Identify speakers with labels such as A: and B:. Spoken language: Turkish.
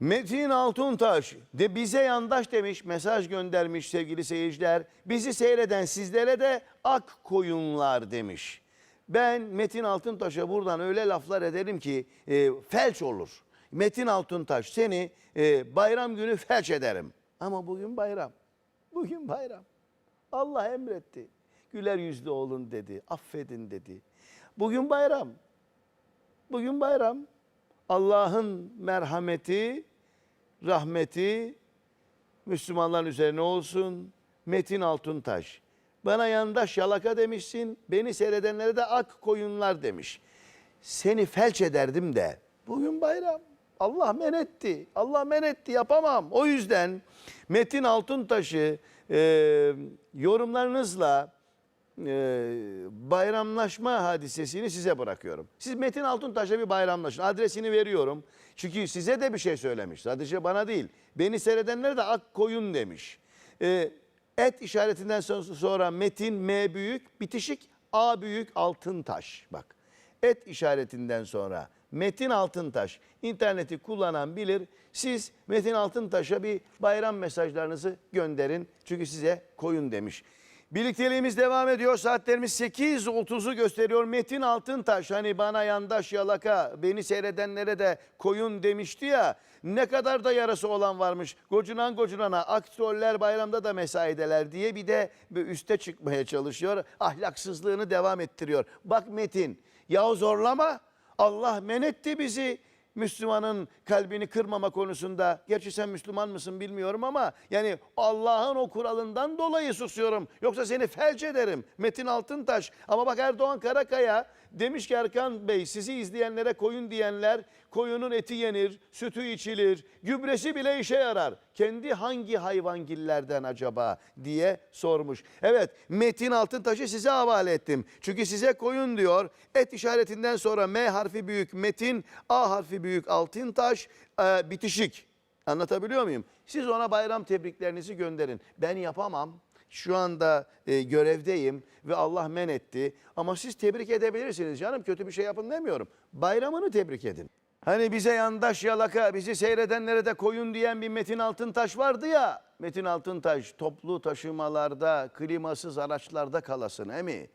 A: Metin Altuntaş de bize yandaş demiş, mesaj göndermiş sevgili seyirciler. Bizi seyreden sizlere de ak koyunlar demiş. Ben Metin Altuntaş'a buradan öyle laflar ederim ki e, felç olur. Metin Altuntaş seni e, bayram günü felç ederim. Ama bugün bayram. Bugün bayram. Allah emretti. Güler yüzlü olun dedi. Affedin dedi. Bugün bayram. Bugün bayram. Allah'ın merhameti, rahmeti Müslümanların üzerine olsun. Metin Altuntaş. Bana yandaş yalaka demişsin. Beni seyredenlere de ak koyunlar demiş. Seni felç ederdim de. Bugün bayram. Allah men etti. Allah men etti yapamam. O yüzden Metin Altuntaş'ı e, yorumlarınızla e, bayramlaşma hadisesini size bırakıyorum. Siz Metin Altuntaş'la bir bayramlaşın. Adresini veriyorum. Çünkü size de bir şey söylemiş. Sadece bana değil. Beni seyredenler de ak koyun demiş. E, et işaretinden son- sonra Metin M büyük, bitişik A büyük altın taş. Bak. Et işaretinden sonra Metin Altıntaş interneti kullanan bilir. Siz Metin Altıntaş'a bir bayram mesajlarınızı gönderin. Çünkü size koyun demiş. Birlikteliğimiz devam ediyor. Saatlerimiz 8.30'u gösteriyor. Metin Altıntaş hani bana yandaş yalaka beni seyredenlere de koyun demişti ya. Ne kadar da yarası olan varmış. Gocunan gocunana aktörler bayramda da mesaideler diye bir de üste çıkmaya çalışıyor. Ahlaksızlığını devam ettiriyor. Bak Metin yahu zorlama Allah men etti bizi. Müslümanın kalbini kırmama konusunda. Gerçi sen Müslüman mısın bilmiyorum ama yani Allah'ın o kuralından dolayı susuyorum. Yoksa seni felç ederim. Metin Altıntaş. Ama bak Erdoğan Karakaya demiş ki Erkan Bey sizi izleyenlere koyun diyenler koyunun eti yenir, sütü içilir, gübresi bile işe yarar. Kendi hangi hayvangillerden acaba diye sormuş. Evet Metin Altıntaş'ı size havale ettim. Çünkü size koyun diyor. Et işaretinden sonra M harfi büyük Metin, A harfi büyük Altıntaş, e, bitişik. Anlatabiliyor muyum? Siz ona bayram tebriklerinizi gönderin. Ben yapamam. Şu anda e, görevdeyim ve Allah men etti. Ama siz tebrik edebilirsiniz canım. Kötü bir şey yapın demiyorum. Bayramını tebrik edin. Hani bize yandaş yalaka, bizi seyredenlere de koyun diyen bir Metin Altıntaş vardı ya. Metin Altıntaş toplu taşımalarda, klimasız araçlarda kalasın he mi?